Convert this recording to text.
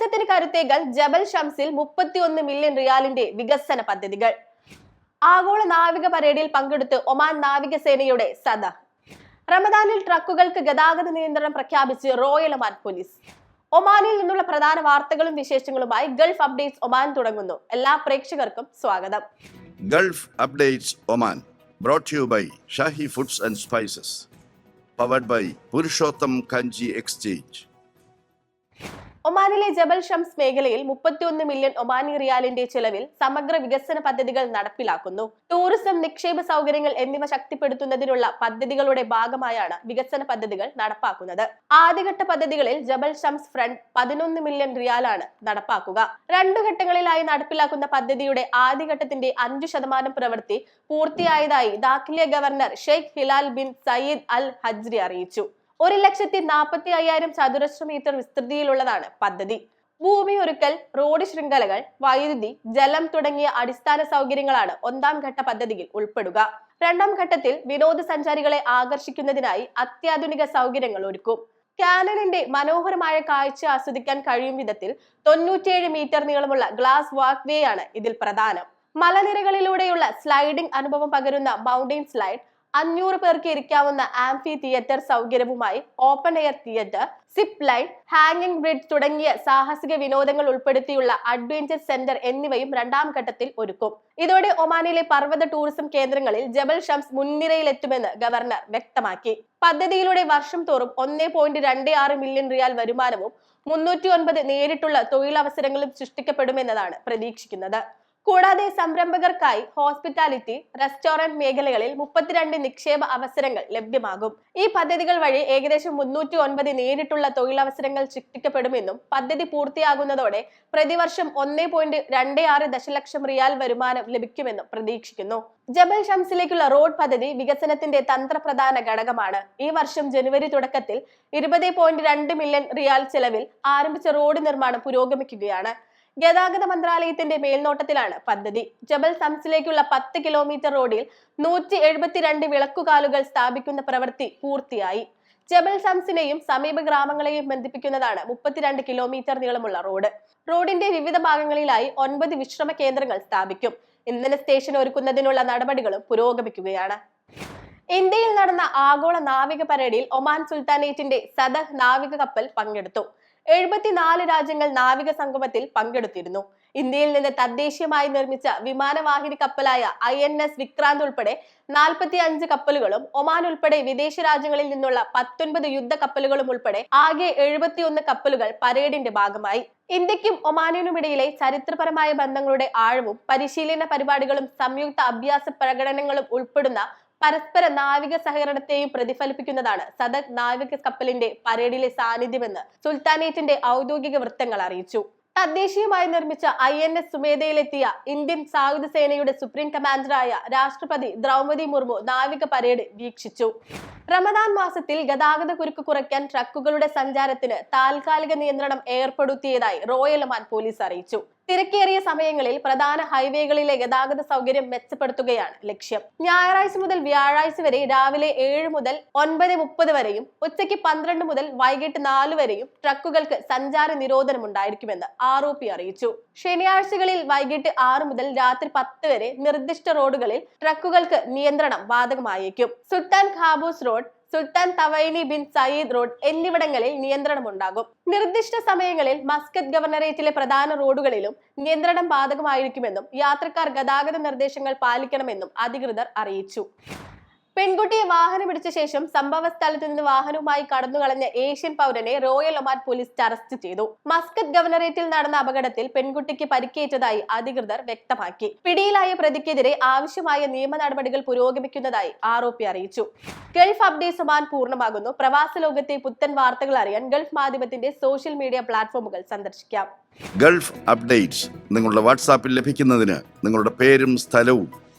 ടൂറിസത്തിന് കരുത്തേകൾ ജബൽ ഷംസിൽ മുപ്പത്തിയൊന്ന് മില്യൺ റിയാലിന്റെ വികസന പദ്ധതികൾ. ആഗോള നാവിക പരേഡിൽ പങ്കെടുത്ത് ഒമാൻ നാവികസേനയുടെ സദ. റമദാനിൽ ട്രക്കുകൾക്ക് ഗതാഗത നിയന്ത്രണം പ്രഖ്യാപിച്ച് റോയൽ ഒമാൻ പോലീസ്. ഒമാനിൽ നിന്നുള്ള പ്രധാന വാർത്തകളും വിശേഷങ്ങളുമായി ഗൾഫ് അപ്ഡേറ്റ്സ് ഒമാൻ തുടങ്ങുന്നു. എല്ലാ പ്രേക്ഷകർക്കും സ്വാഗതം. Gulf updates Oman brought you by Shahi foods and spices powered by Purushottam Kanji exchange. ഒമാനിലെ ജബൽ ഷംസ് മേഖലയിൽ മുപ്പത്തിയൊന്ന് മില്യൺ ഒമാനി റിയാലിന്റെ ചെലവിൽ സമഗ്ര വികസന പദ്ധതികൾ നടപ്പിലാക്കുന്നു. ടൂറിസം നിക്ഷേപ സൗകര്യങ്ങൾ എന്നിവ ശക്തിപ്പെടുത്തുന്നതിനുള്ള പദ്ധതികളുടെ ഭാഗമായാണ് വികസന പദ്ധതികൾ നടപ്പാക്കുന്നത്. ആദ്യഘട്ട പദ്ധതികളിൽ ജബൽ ഷംസ് ഫ്രണ്ട് പതിനൊന്ന് മില്യൺ റിയാലാണ് നടപ്പാക്കുക. രണ്ടു ഘട്ടങ്ങളിലായി നടപ്പിലാക്കുന്ന പദ്ധതിയുടെ ആദ്യഘട്ടത്തിന്റെ അഞ്ചു ശതമാനം പ്രവൃത്തി പൂർത്തിയായതായി ദാഖിലെ governor Sheikh Hilal bin Sayyid Al Hajri അറിയിച്ചു. ഒരു ലക്ഷത്തി നാൽപ്പത്തി അയ്യായിരം ചതുരശ്ര മീറ്റർ വിസ്തൃതിയിലുള്ളതാണ് പദ്ധതി. ഭൂമി ഒരുക്കൽ റോഡ് ശൃംഖലകൾ വൈദ്യുതി ജലം തുടങ്ങിയ അടിസ്ഥാന സൗകര്യങ്ങളാണ് ഒന്നാം ഘട്ട പദ്ധതിയിൽ ഉൾപ്പെടുക. രണ്ടാം ഘട്ടത്തിൽ വിനോദസഞ്ചാരികളെ ആകർഷിക്കുന്നതിനായി അത്യാധുനിക സൗകര്യങ്ങൾ ഒരുക്കും. കാനലിന്റെ മനോഹരമായ കാഴ്ച ആസ്വദിക്കാൻ കഴിയും വിധത്തിൽ തൊണ്ണൂറ്റിയേഴ് മീറ്റർ നീളമുള്ള ഗ്ലാസ് വാക്ക് വേ ആണ് ഇതിൽ പ്രധാനം. മലനിരകളിലൂടെയുള്ള സ്ലൈഡിംഗ് അനുഭവം പകരുന്ന മൗണ്ടെയിൻ സ്ലൈഡ് അഞ്ഞൂറ് പേർക്ക് ഇരിക്കാവുന്ന amphitheatre സൗകര്യവുമായി open air theatre zip line hanging bridge തുടങ്ങിയ സാഹസിക വിനോദങ്ങൾ ഉൾപ്പെടുത്തിയുള്ള അഡ്വഞ്ചർ സെന്റർ എന്നിവയും രണ്ടാം ഘട്ടത്തിൽ ഒരുക്കും. ഇതോടെ ഒമാനിലെ പർവത ടൂറിസം കേന്ദ്രങ്ങളിൽ ജബൽ ഷംസ് മുൻനിരയിലെത്തുമെന്ന് ഗവർണർ വ്യക്തമാക്കി. പദ്ധതിയിലൂടെ വർഷം തോറും ഒന്നേ പോയിന്റ് രണ്ട് ആറ് മില്യൺ റിയാൽ വരുമാനവും മുന്നൂറ്റി ഒൻപത് നേരിട്ടുള്ള തൊഴിലവസരങ്ങളും സൃഷ്ടിക്കപ്പെടുമെന്നതാണ് പ്രതീക്ഷിക്കുന്നത്. കൂടാതെ സംരംഭകർക്കായി ഹോസ്പിറ്റാലിറ്റി റെസ്റ്റോറന്റ് മേഖലകളിൽ മുപ്പത്തിരണ്ട് നിക്ഷേപ അവസരങ്ങൾ ലഭ്യമാകും. ഈ പദ്ധതികൾ വഴി ഏകദേശം മുന്നൂറ്റി ഒൻപത് നേരിട്ടുള്ള തൊഴിലവസരങ്ങൾ സൃഷ്ടിക്കപ്പെടുമെന്നും പദ്ധതി പൂർത്തിയാകുന്നതോടെ പ്രതിവർഷം ഒന്നേ പോയിന്റ് രണ്ട് ആറ് ദശലക്ഷം റിയാൽ വരുമാനം ലഭിക്കുമെന്നും പ്രതീക്ഷിക്കുന്നു. ജബൽ ഷംസിലേക്കുള്ള റോഡ് പദ്ധതി വികസനത്തിന്റെ തന്ത്രപ്രധാന ഘടകമാണ്. ഈ വർഷം ജനുവരി തുടക്കത്തിൽ ഇരുപത് പോയിന്റ് രണ്ട് മില്യൺ റിയാൽ ചെലവിൽ ആരംഭിച്ച റോഡ് നിർമ്മാണം പുരോഗമിക്കുകയാണ്. ഗതാഗത മന്ത്രാലയത്തിന്റെ മേൽനോട്ടത്തിലാണ് പദ്ധതി. ജബൽ സംസിലേക്കുള്ള പത്ത് കിലോമീറ്റർ റോഡിൽ നൂറ്റി എഴുപത്തിരണ്ട് വിളക്കുകാലുകൾ സ്ഥാപിക്കുന്ന പ്രവൃത്തി പൂർത്തിയായി. ജബൽ സംസിനെയും സമീപ ഗ്രാമങ്ങളെയും ബന്ധിപ്പിക്കുന്നതാണ് മുപ്പത്തിരണ്ട് കിലോമീറ്റർ നീളമുള്ള റോഡ്. റോഡിന്റെ വിവിധ ഭാഗങ്ങളിലായി ഒൻപത് വിശ്രമ കേന്ദ്രങ്ങൾ സ്ഥാപിക്കും. ഇന്ധന സ്റ്റേഷൻ ഒരുക്കുന്നതിനുള്ള നടപടികളും പുരോഗമിക്കുകയാണ്. ഇന്ത്യയിൽ നടന്ന ആഗോള നാവിക പരേഡിൽ ഒമാൻ സുൽത്താനേറ്റിന്റെ സദഹ് നാവിക കപ്പൽ പങ്കെടുത്തു. എഴുപത്തിനാല് രാജ്യങ്ങൾ നാവിക സംഗമത്തിൽ പങ്കെടുത്തിരുന്നു. ഇന്ത്യയിൽ നിന്ന് തദ്ദേശീയമായി നിർമ്മിച്ച വിമാനവാഹിനി കപ്പലായ ഐ എൻ എസ് വിക്രാന്ത് ഉൾപ്പെടെ നാൽപ്പത്തി അഞ്ച് കപ്പലുകളും ഒമാൻ ഉൾപ്പെടെ വിദേശ രാജ്യങ്ങളിൽ നിന്നുള്ള പത്തൊൻപത് യുദ്ധ കപ്പലുകളും ഉൾപ്പെടെ ആകെ എഴുപത്തിയൊന്ന് കപ്പലുകൾ പരേഡിന്റെ ഭാഗമായി. ഇന്ത്യക്കും ഒമാനിനുമിടയിലെ ചരിത്രപരമായ ബന്ധങ്ങളുടെ ആഴവും പരിശീലന പരിപാടികളും സംയുക്ത അഭ്യാസ പ്രകടനങ്ങളും ഉൾപ്പെടുന്ന പരസ്പര നാവിക സഹകരണത്തെയും പ്രതിഫലിപ്പിക്കുന്നതാണ് സദക് നാവിക കപ്പലിന്റെ പരേഡിലെ സാന്നിധ്യമെന്ന് സുൽത്താനേറ്റിന്റെ ഔദ്യോഗിക വൃത്തങ്ങൾ അറിയിച്ചു. തദ്ദേശീയമായി നിർമ്മിച്ച ഐ എൻ എസ് സുമേധയിലെത്തിയ ഇന്ത്യൻ സായുധ സേനയുടെ സുപ്രീം കമാൻഡറായ രാഷ്ട്രപതി ദ്രൗപതി മുർമു നാവിക പരേഡ് വീക്ഷിച്ചു. റമദാൻ മാസത്തിൽ ഗതാഗത കുരുക്ക് കുറയ്ക്കാൻ ട്രക്കുകളുടെ സഞ്ചാരത്തിന് താൽക്കാലിക നിയന്ത്രണം ഏർപ്പെടുത്തിയതായി റോയൽ ഒമാൻ പോലീസ് അറിയിച്ചു. തിരക്കേറിയ സമയങ്ങളിൽ പ്രധാന ഹൈവേകളിലെ ഗതാഗത സൗകര്യം മെച്ചപ്പെടുത്തുകയാണ് ലക്ഷ്യം. ഞായറാഴ്ച മുതൽ വ്യാഴാഴ്ച വരെ രാവിലെ ഏഴ് മുതൽ ഒൻപത് മുപ്പത് വരെയും ഉച്ചയ്ക്ക് പന്ത്രണ്ട് മുതൽ വൈകിട്ട് നാല് വരെയും ട്രക്കുകൾക്ക് സഞ്ചാര നിരോധനം ഉണ്ടായിരിക്കുമെന്ന് ആർ ഒ പി അറിയിച്ചു. ശനിയാഴ്ചകളിൽ വൈകിട്ട് ആറ് മുതൽ രാത്രി പത്ത് വരെ നിർദ്ദിഷ്ട റോഡുകളിൽ ട്രക്കുകൾക്ക് നിയന്ത്രണം ബാധകമായേക്കും. Sultan Qaboos road Sultan തവൈലി bin Sayyid road എന്നിവിടങ്ങളിൽ നിയന്ത്രണം ഉണ്ടാകും നിർദ്ദിഷ്ട സമയങ്ങളിൽ മസ്കത്ത് ഗവർണറേറ്റിലെ പ്രധാന റോഡുകളിലും നിയന്ത്രണം ബാധകമായിരിക്കുമെന്നും യാത്രക്കാർ ഗതാഗത നിർദ്ദേശങ്ങൾ പാലിക്കണമെന്നും അധികൃതർ അറിയിച്ചു. പെൺകുട്ടിയെ വാഹനം പിടിച്ച ശേഷം സംഭവ സ്ഥലത്ത് നിന്ന് വാഹനവുമായി കടന്നു കളഞ്ഞ ഏഷ്യൻ പൗരനെ റോയൽ ഒമാൻ പോലീസ് അറസ്റ്റ് ചെയ്തു. മസ്കറ്റ് ഗവർണറേറ്റിൽ നടന്ന അപകടത്തിൽ പെൺകുട്ടിക്ക് പരിക്കേറ്റതായി അധികൃതർ വ്യക്തമാക്കി. പിടിയിലായ പ്രതിക്കെതിരെ ആവശ്യമായ നിയമ നടപടികൾ പുരോഗമിക്കുന്നതായി ആരോപി അറിയിച്ചു. ഗൾഫ് അപ്ഡേറ്റ്സ് ഒമാൻ പൂർണമാകുന്നു. പ്രവാസ ലോകത്തെ പുത്തൻ വാർത്തകൾ അറിയാൻ ഗൾഫ് മാധ്യമത്തിന്റെ സോഷ്യൽ മീഡിയ പ്ലാറ്റ്ഫോമുകൾ സന്ദർശിക്കാം. ഗൾഫ് അപ്ഡേറ്റ്സ് നിങ്ങളുടെ വാട്സാപ്പിൽ ലഭിക്കുന്നതിന് നിങ്ങളുടെ പേരും സ്ഥലവും